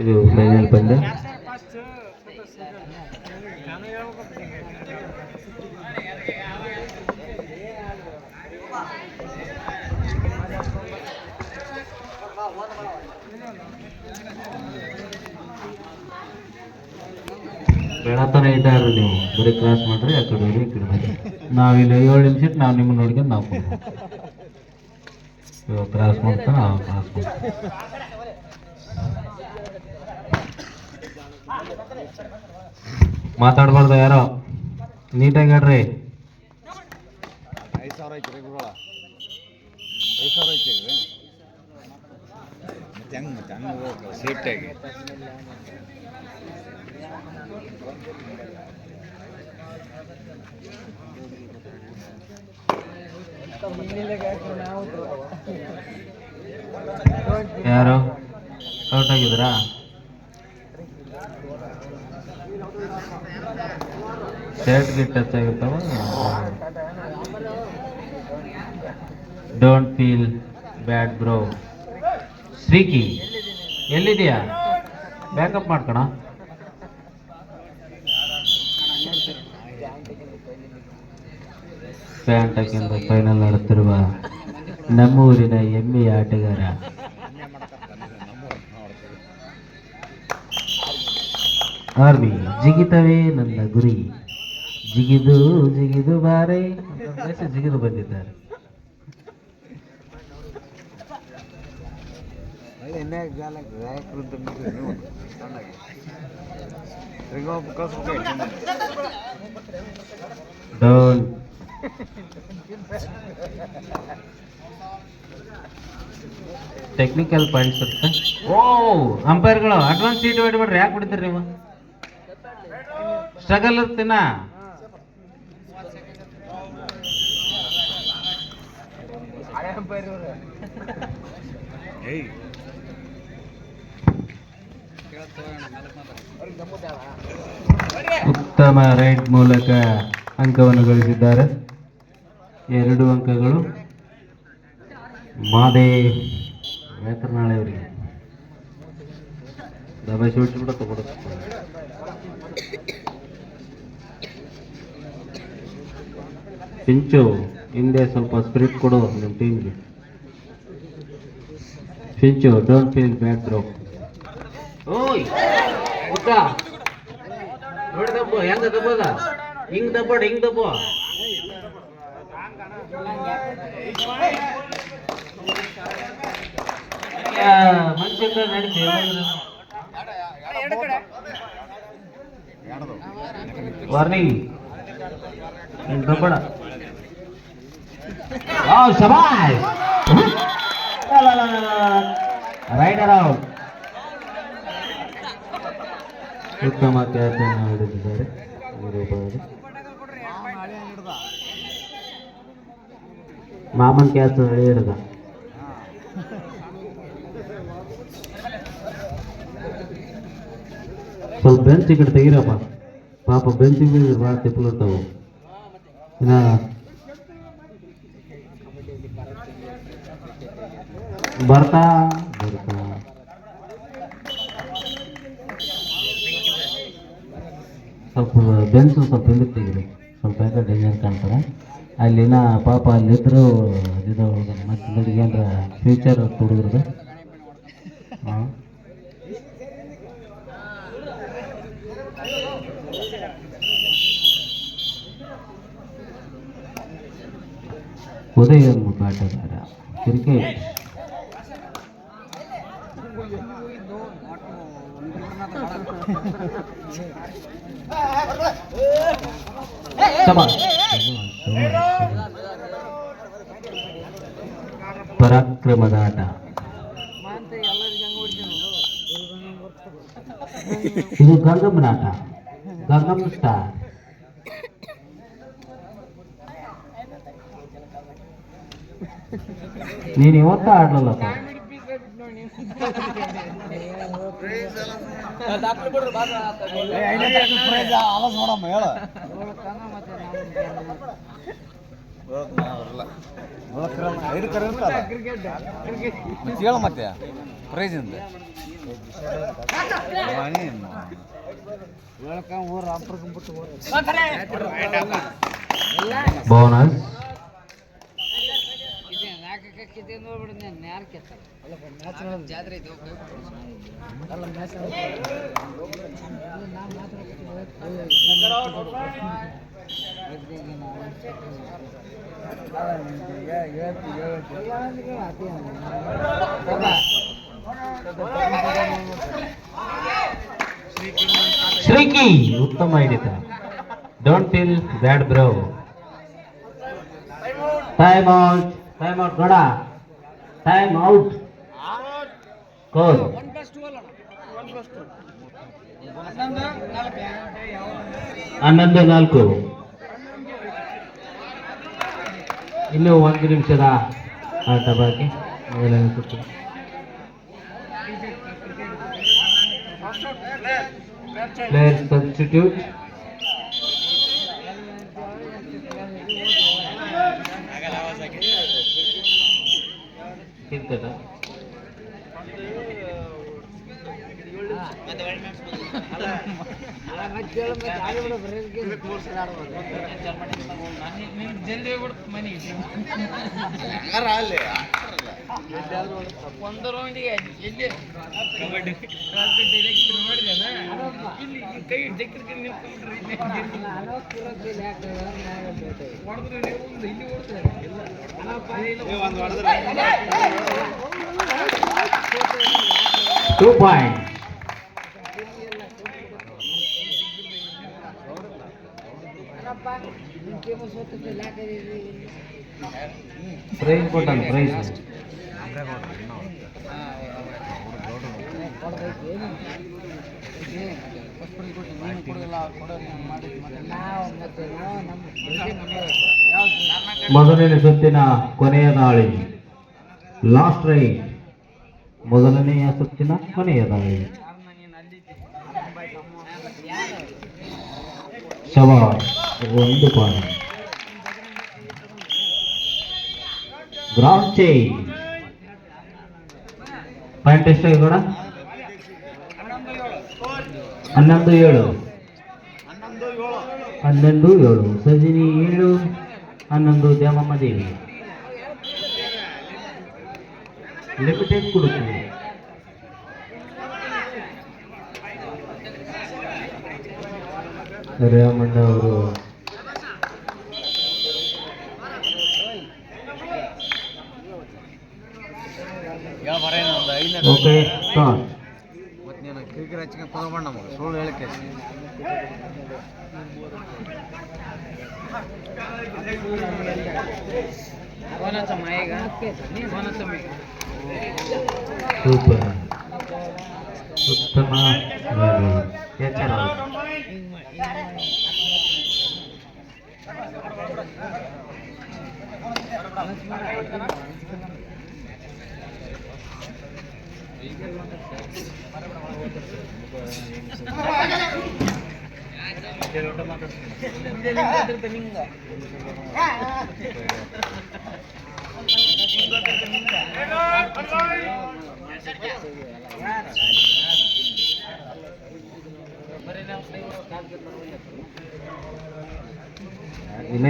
ಇದು ಫೈನಲ್ ಪಂದ್ಯ. ಬೆಳತನ ಇದ್ದಾರ್ರಿ ನೀವು. ಬರೀ ಕ್ರಾಸ್ ಮಾಡ್ರಿ ಆ ಕಡೆ ಏಳು ನಿಮಿಷಕ್ಕೆ ನಾವು ನಿಮ್ಮನ್ನ ನೋಡ್ಕೊಂಡು ನಾವು ಇವಾಗ ಕ್ರಾಸ್ ಮಾಡ್ತಾ ನಾವು ಕ್ರಾಸ್ ಮಾಡ್ತಾ. ಮಾತಾಡ್ಬಾರ್ದು ಯಾರೋ. ನೀಟಾಗಿ ಹೇಳ್ರಿ. ಐದು ಸಾವಿರ ಐದು ಹೆಂಗೆ ಮತ್ತೆ ಹಂಗೆ ಸೇಫ್ಟಿಯಾಗಿ. ಯಾರು? ಔಟ್ ಆಗಿದ್ರಾ ಶರ್ಟ್ ಗಿಟ್ ಟಚ್ ಆಗಿರ್ತಾವ don't feel bad bro Shriki ಎಲ್ಲಿದೆಯಾ backup ಮಾಡ್ಕೋಣ. ಪ್ಯಾಂಟ್ ಹಾಕಿಂದ ಫೈನಲ್ ಆಡುತ್ತಿರುವ ನಮ್ಮೂರಿನ ಎಮ್ಮೆಯ ಆಟಗಾರ. ಆರ್ಮಿ ಜಿಗಿತವೇ ನನ್ನ ಗುರಿ. ಜಿಗಿದು ಜಿಗಿದು ಬಾರೆ. ಜಿಗಿದು ಬಂದಿದ್ದಾರೆ. ಟೆಕ್ನಿಕಲ್ ಪಾಯಿಂಟ್ಸ್ ಇರುತ್ತೆ. ಓ ಅಂಪೈರ್ಗಳು ಅಡ್ವಾನ್ಸ್ ಸೀಟ್ ಇಟ್ಬಿಡ್ರಿ ಯಾಕೆ ಬಿಡ್ತೀರಿ ನೀವು? ಸ್ಟ್ರಗಲ್ ಇರ್ತೀನ? ಏಯ್ ಉತ್ತಮ ರೈಡ್ ಮೂಲಕ ಅಂಕವನ್ನು ಗಳಿಸಿದ್ದಾರೆ. ಎರಡು ಅಂಕಗಳು. ಮಾದೇ ವೇತನಾಳೆ ಅವರಿಗೆ. ದಬಾಯಿಸಿ ಕೂಡ ತಗೊಡುತ್ತೆ ಪಿಂಚು ಹಿಂದೆ ಸ್ವಲ್ಪ ಸ್ಪಿರಿಟ್ ಕೊಡು ನಿಮ್ಮ ಟೀಮ್ಗೆ ಪಿಂಚು ಡೋಂಟ್ ಫೀಲ್ ಬ್ಯಾಡ್ ಬ್ರೋ ಓಯ್ ಉದ್ದ ನೋಡಿ ದಬ್ಬು ಹೆಂಗ ದಬ್ಬದ ಹಿಂಗ್ ದಬ್ಬಡ ಹಿಂಗ್ ದಬ್ಬು ಮನುಷ್ಯ ನಡೀತಿ ಯಾಣದು ವಾರ್ನಿಂಗ್ ಹಿಂಗ್ ದಬ್ಬಡ ವಾವ್ ಶಬಾಷ್. ರೈಡರ್ ಔಟ್ ಉತ್ತಮ ಕ್ಯಾಚ್ ಅನ್ನು ಹಿಡಿದಿದ್ದಾರೆ. ಮಾಮನ್ ಕ್ಯಾಚ್ ಹಿಡಿದ ಸ್ವಲ್ಪ ಬೆಂಚ್ ಈ ಕಡೆ ತೆಗೀರಪ್ಪ. ಪಾಪ ಬೆಂಚಿಗೆ ಭಾಳ ತಿಪ್ಪಲು ಇರ್ತಾವು. ಬರ್ತಾ ಬರ್ತಾ ಸ್ವಲ್ಪ ಬೆನ್ಸು ಸ್ವಲ್ಪ ಹಿಂದಕ್ಕೆ ತೆಗೀರಿ ಸ್ವಲ್ಪ ಯಾಕೆ ಡೇಂಜರ್ ಕಾಣ್ತಾರೆ ಅಲ್ಲಿನ ಪಾಪ ಅಲ್ಲಿದ್ದರು ಇದು ಮತ್ತೆ ನಡಿಗೆ ಏನಾರ ಫ್ಯೂಚರ್ ಹುಡುಗ್ರದ್ದು ಹಾಂ. ಉದಯ ಆಟಗಾರ ಕ್ರಿಕೆಟ್. ಪರಾಕ್ರಮದ ಆಟ ಇದು ಗಂಗಮ್ಮನ ಆಟ ಗಂಗಮ್ಮ ಸ್ಟಾರ್ ನೀನು ಇವತ್ತ ಆಡ್ಲಲ್ಲ ಸರ್ ಆವಾಜ್ ನೋಡಮ್ಮ ಹೇಳ. ಐದು ಕರೆ ಹೇಳ ಮತ್ತೆ ಪ್ರೈಸ್ ಇಂದ ಬೋನಸ್ ಶ್ರೀಕಿ ಉತ್ತಮ ಹಿಡಿತ. Don't feel bad bro time out time out ನೋಡ. ಟೈಮ್ ಔಟ್ ಕೋಲ್ ಹನ್ನೊಂದು ನಾಲ್ಕು ಇನ್ನು ಒಂದು ನಿಮಿಷದ ಆಟ ಬಾಕಿ ಮೊದಲನೇ ಸುತ್ತು ಎಲ್ಲಿ ಕಬಡ್ಡಿ ಇಲ್ಲಿ ಇಲ್ಲಿ ಟೂ ಪಾಯಿಂಟ್ ಪ್ರೈಸ್ ಕೊಟ್ಟಾನ ಪ್ರೈಸ್ ಮೊದಲನೇ ಸುತ್ತಿನ ಕೊನೆಯ ದಾಳಿ. ಲಾಸ್ಟ್ ರೈ ಮೊದಲನೆಯ ಸುತ್ತಿನ ಕೊನೆಯ ದಾಳಿ. ಶವಾರ್ ಒಂದು ಪಾಯಿಂಟ್ ಗ್ರೌಂಡ್ ಚೇಂಜ್ ಪಾಯಿಂಟ್ ಎಷ್ಟಾಗಿ ಕೂಡ ಹನ್ನೊಂದು ಏಳು ಹನ್ನೊಂದು ಏಳು ಸಜಿನಿ ಏಳು ಹನ್ನೊಂದು ದ್ಯಾಮಮ್ಮ ದೇವಿ ಲಿಮಿಟೆಡ್ ಕೊಡುತ್ತದೆ ರೇವಣ್ಣ ಅವರು ಓಕೆ ಸ್ಟಾರ್ಟ್ ಮತ್ತೆ ನೀನು ಕ್ರಿಕೆಟ್ ಹಚ್ಚಿಗೆ ತಗೋಬೇಡ ನಮಗೆ ಸುಳ್ಳು ಹೇಳಿಕೆ ಫೋನತ್ತಮ್ಮ ಈಗ ಫೋನತ್ತಮ್ಮ ಸೂಪರ್ ಉತ್ತಮ ವೇಳೆ. ಎಚ್ಚರ ಇನ್ನ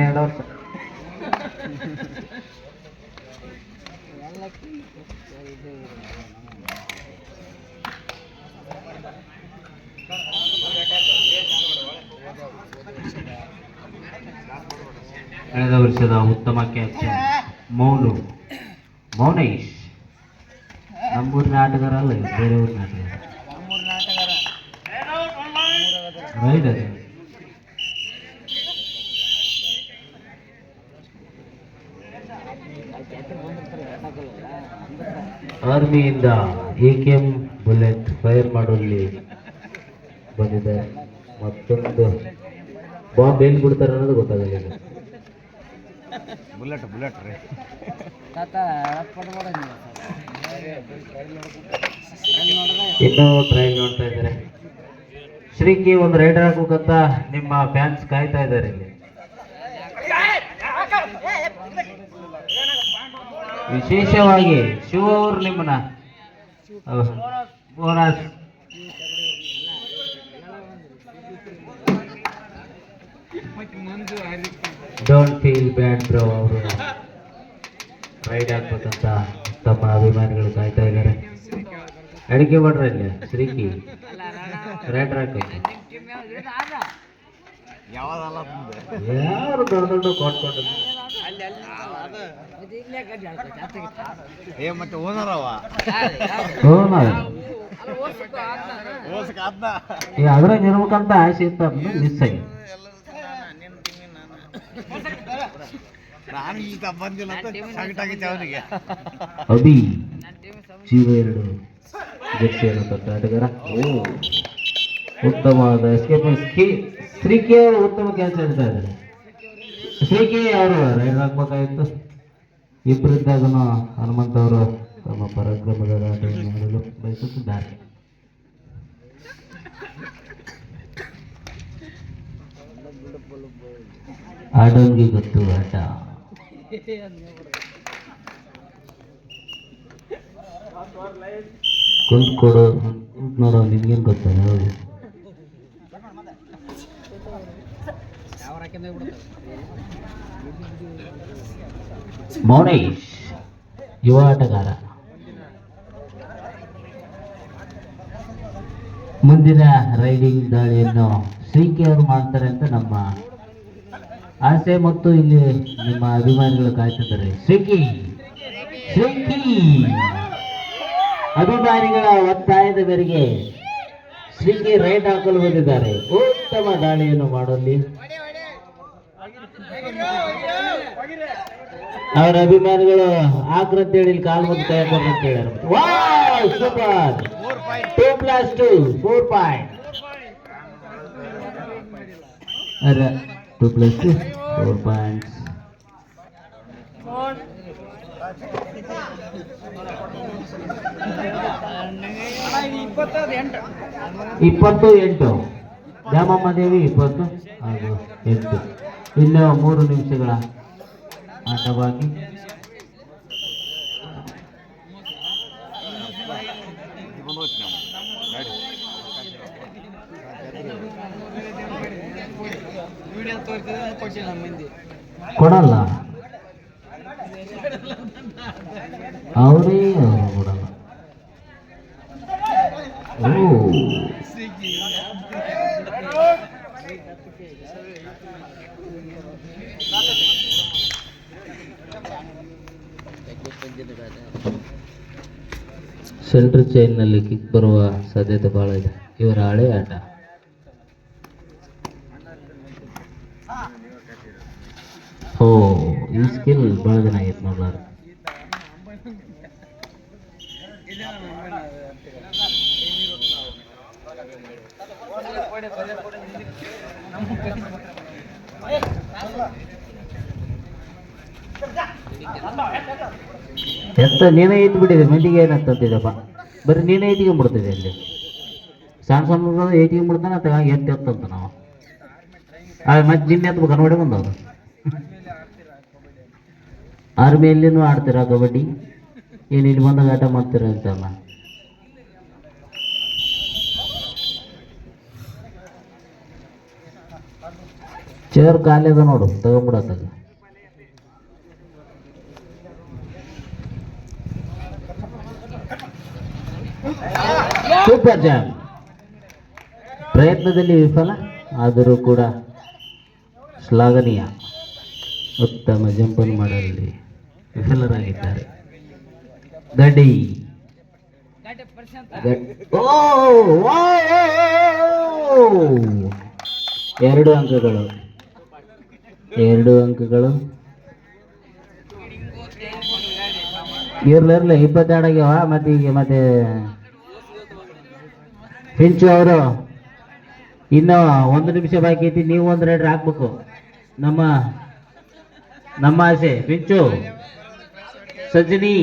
ಎರಡು ವರ್ಷ ಕಳೆದ ವರ್ಷದ ಉತ್ತಮ ಕ್ಯಾಪ್ಟನ್ ಮೌನು. ಮೌನೇಶ್. ನಮ್ಮೂರಿನ ಆಟಗಾರ ಅಲ್ಲ ಬೇರೆ ಊರಿನ ಆಟಗಾರ ರೈಟ್ ಅದೇ ಆರ್ಮಿಯಿಂದ A K M bullet fire ಮಾಡುವಲ್ಲಿ ಬಂದಿದೆ. ಮತ್ತೊಂದು ಬಾಂಬ್ ಎಲ್ಲಿ ಬಿಡ್ತಾರೆ ಅನ್ನೋದು ಗೊತ್ತಾಗಲಿಲ್ಲ ಬುಲೆಟ್ ಬುಲೆಟ್ ರೀ. ಇನ್ನೂ ಟ್ರಯಲ್ ನೋಡ್ತಾ ಇದ್ದಾರೆ. ಶ್ರೀಕಿ ಒಂದು ರೈಡರ್ ಹಾಕೋಕಂತ ನಿಮ್ಮ ಫ್ಯಾನ್ಸ್ ಕಾಯ್ತಾ ಇದ್ದಾರೆ ಇಲ್ಲಿ. ವಿಶೇಷವಾಗಿ ಶಿವ ಅವರು ನಿಮ್ಮನ್ನ bonus. Don't feel bad bro ಅವರು ರೈಡ್ ಆಗ್ಬೇಕಂತ ತಮ್ಮ ಅಭಿಮಾನಿಗಳು ಕಾಯ್ತಾ ಇದ್ದಾರೆ. ಅಡಿಕೆ ಮಾಡ್ರಿ ಇಲ್ಲಿ ಶ್ರೀಕಿ. ಯಾವ್ದಲ್ಲ ಮುಂದೆ ಯಾರು ದೊಡ್ಡ ದೊಡ್ಡ ಕೊಟ್ಕೊಂಡು ಏ ಮತ್ತೆ ಓನರ್ ಅವ? ಅದ್ರಾಗ ಇರ್ಬೇಕಂತ ಆಸೆ ಇತ್ತು ಮಿಸ್ ಆಗಿ. ನಾನು ಈ ತ ಬಂದಿಲ್ಲ ಅಂತ ಸಂಕಟಾಗಿತ್ತು ಅವನಿಗೆ. ಅಭಿ ಜೀವ ಎರಡು. ಜಕ್ಷಿಯನ್ನು ತೊಟ್ಟ ಆಟಗಾರ ಓ ಉತ್ತಮವಾದ ಎಸ್ಕೇಪ್ ಶ್ರೀಕೆ ಅವರು ಉತ್ತಮ ಕೆಲಸ ಹೇಳ್ತಾ ಇದ್ದಾರೆ. ಶ್ರೀಕೆ ಅವರು ರೈಡ್ ಹಾಕ್ಬೇಕಾಗಿತ್ತು. ಇಬ್ಬರಿದ್ದಾಗನು ಹನುಮಂತ ಅವರು ತಮ್ಮ ಪರಾಕ್ರಮದ ಆಟವನ್ನು ಆಡಲು ಬಯಸುತ್ತಿದ್ದಾರೆ. ಆಡೋನ್ಗೆ ಗೊತ್ತು ಆಟ. ಕುಂತ್ ಕೊಡು ನೋಡೋ ನಿಮ್ಗೇನು ಗೊತ್ತಾ ಹೌದು ಮೌನೇಶ್, ಯುವ ಆಟಗಾರ. ಮುಂದಿನ ರೈಡಿಂಗ್ ದಾಳಿಯನ್ನು ಶ್ರೀಕೆ ಅವರು ಮಾಡ್ತಾರೆ ಅಂತ ನಮ್ಮ ಆಸೆ ಮತ್ತು ಇಲ್ಲಿ ನಿಮ್ಮ ಅಭಿಮಾನಿಗಳು ಕಾಯ್ತಿದ್ದಾರೆ. ಶ್ರೀಕಿ ಶ್ರೀಕಿ, ಅಭಿಮಾನಿಗಳ ಒತ್ತಾಯದ ಮೇರೆಗೆ ಶ್ರೀಕಿ ರೈಡ್ ಹಾಕಲು ಬಂದಿದ್ದಾರೆ ಉತ್ತಮ ದಾಳಿಯನ್ನು ಮಾಡುವಲ್ಲಿ ಅವರ ಅಭಿಮಾನಿಗಳು ಆಗ್ರ ಅಂತೇಳಿ ಇಲ್ಲಿ ಕಾಲು ಬಂದು ಕೈ ಹಾಕೊಂಡು ಅಂತ ಹೇಳ್ಯಾರ super point two plus two four point ಅರ ಟೂ ಪ್ಲಸ್ ಟು ಫೋರ್ ಎಂಟು ಇಪ್ಪತ್ತು ಎಂಟು. ದ್ಯಾಮಮ್ಮ ದೇವಿ ಇಪ್ಪತ್ತು, ಹಾಗೂ ಎಂಟು. ಇನ್ನು ಮೂರು ನಿಮಿಷಗಳ ಆಟವಾಗಿ. ಕೊಡಲ್ಲ. ಅವ್ರು ಕೊಡಲ್ಲ ಓ ಸೆಂಟ್ರ್ ಚೈನ್ನಲ್ಲಿ ಕಿಕ್ ಬರುವ ಸಾಧ್ಯತೆ ಬಹಳ ಇದೆ. ಇವರ ಹಳೆ ಆಟ. ಓ ಈ ಸ್ಕಿಲ್ ಬಹಳ ದಿನ ಆಗೈತೆ ಎತ್ತ ನೀನೇ ಇದ್ದು ಬಿಟ್ಟಿದೆ ಮೆಲ್ಲಿಗೆ ಏನಂತಿದ್ದಪ್ಪ ಬರೀ ನೀನೇ ಇಟ್ಕೊಂಡ್ಬಿಡ್ತಿದೆ ಇಲ್ಲಿ ಸಣ್ಣ ಸಣ್ಣ ಇಟ್ಕೊಂಡ್ಬಿಡ್ತಾನೆ ಅಂತ ಎತ್ತು ಎತ್ತಂತ ನಾವು. ಆ ಮತ್ತೆ ನಿನ್ನೆ ಎತ್ಬೇಕು ನೋಡಿ ಬಂದವರು. ಆರ್ಮಿಯಲ್ಲಿನೂ ಆಡ್ತೀರಾ ಕಬಡ್ಡಿ? ಏನು ಇಲ್ಲಿ ಬಂದಾಗ ಆಟ ಮಾಡ್ತೀರಾ ಅಂತಲ್ಲ ಚೇರ್ ಖಾಲಿ ಅದ ನೋಡು ತಗೊಂಬಿಡತ್ತಾಗ ಸೂಪರ್ ಜಾಮ್ ಪ್ರಯತ್ನದಲ್ಲಿ ವಿಫಲ, ಆದರೂ ಕೂಡ ಶ್ಲಾಘನೀಯ. ಉತ್ತಮ ಜಂಪನ್ನು ಮಾಡಲಿ ವಿಫಲರಾಗಿದ್ದಾರೆ. ಗಡಿ. ಎರಡು ಅಂಕಗಳು. ಎರಡು ಅಂಕಗಳು. ಇರ್ಲಿರ್ಲಿ ಇಪ್ಪತ್ತೆರಡು ಆಗ್ಯಾವ ಮತ್ತೆ ಈಗ ಮತ್ತೆ ಪಿಂಚು ಅವರು. ಇನ್ನು ಒಂದು ನಿಮಿಷ ಬಾಕಿ ಐತಿ, ನೀವು ಒಂದು ರೈಡ್ರ್ ಹಾಕ್ಬೇಕು. ನಮ್ಮ ನಮ್ಮ ಆಸೆ, ಪಿಂಚು, ಸಜ್ಜನಿ.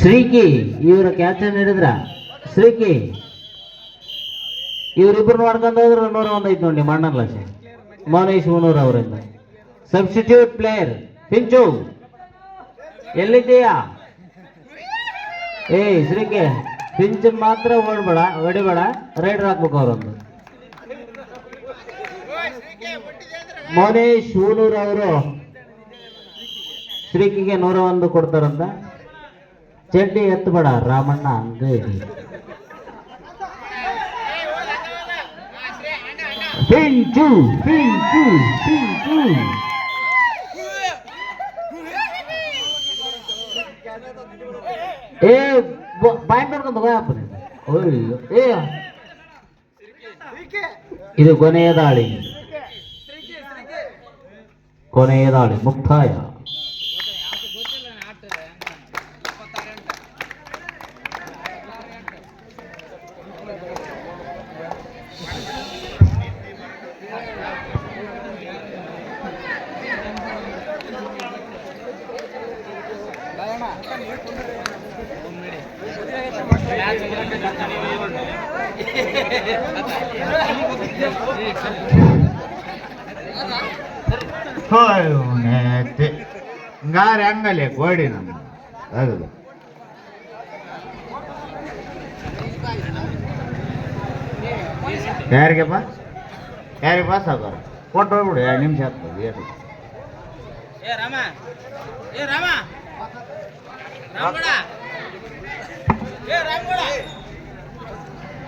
ಶ್ರೀಕಿ, ಇವರ ಕ್ಯಾಪ್ಟನ್ ಹಿಡಿದ್ರ ಶ್ರೀಕಿ, ಇವರಿಬ್ರು ನೋಡ್ಕೊಂಡು ಹೋದ್ರೆ ನೂರ ಒಂದು ನೋಡಿ ಮಣ್ಣಲ್ಲ ಮೌನೇಶ್ ಹುಣೂರ್ ಅವರಿಂದ. ಸಬ್ಸ್ಟಿಟ್ಯೂಟ್ ಪ್ಲೇಯರ್ ಪಿಂಚು ಎಲ್ಲಿದ್ದೀಯಾ? ಏ ಶ್ರೀಕೆ ಪಿಂಚನ್ ಮಾತ್ರ ಓಡ್ಬೇಡ, ಹೊಡಿಬೇಡ. ರೈಡರ್ ಹಾಕ್ಬೇಕು ಅವರೊಂದು ಮೌನೇಶ್ ಹೂನೂರ್ ಅವರು ಶ್ರೀಕಿಗೆ ನೂರ ಒಂದು ಕೊಡ್ತಾರಂತ. ಚಡ್ಡಿ ಎತ್ತಬೇಡ, ರಾಮಣ್ಣ ಅಂಗಡಿ. ಪಿಂಚು ಪಿಂಚು ಪಿಂಚು ಏ ಬಾಯ್ ಮಾಡ್ಕೊಂಡು ಹೋಗಪ್ಪ ಅಯ್ಯೋ ಏ. ಇದು ಕೊನೆಯ ದಾಳಿ. ಕೊನೆಯ ದಾಳಿ ಮುಕ್ತಾಯ. ಹಿಂಗಾರೆ ಹಂಗಲ್ಲೇ ಗೋಡಿ ನಮ್ಮ ಹೌದು. ಯಾರಿಗೆಪ್ಪ ಯಾರಿಗೆ ಪಾಸ್ ಆಗೋರು ಕೊಟ್ಟು ಹೋಗ್ಬಿಡು, ಎರಡು ನಿಮಿಷ ಆಗ್ತದೆ ಏನು ಏ ರಾಮ ಏ ರಾಮ. ರಾಮಗೌಡ ಏ ರಾಮಗೌಡ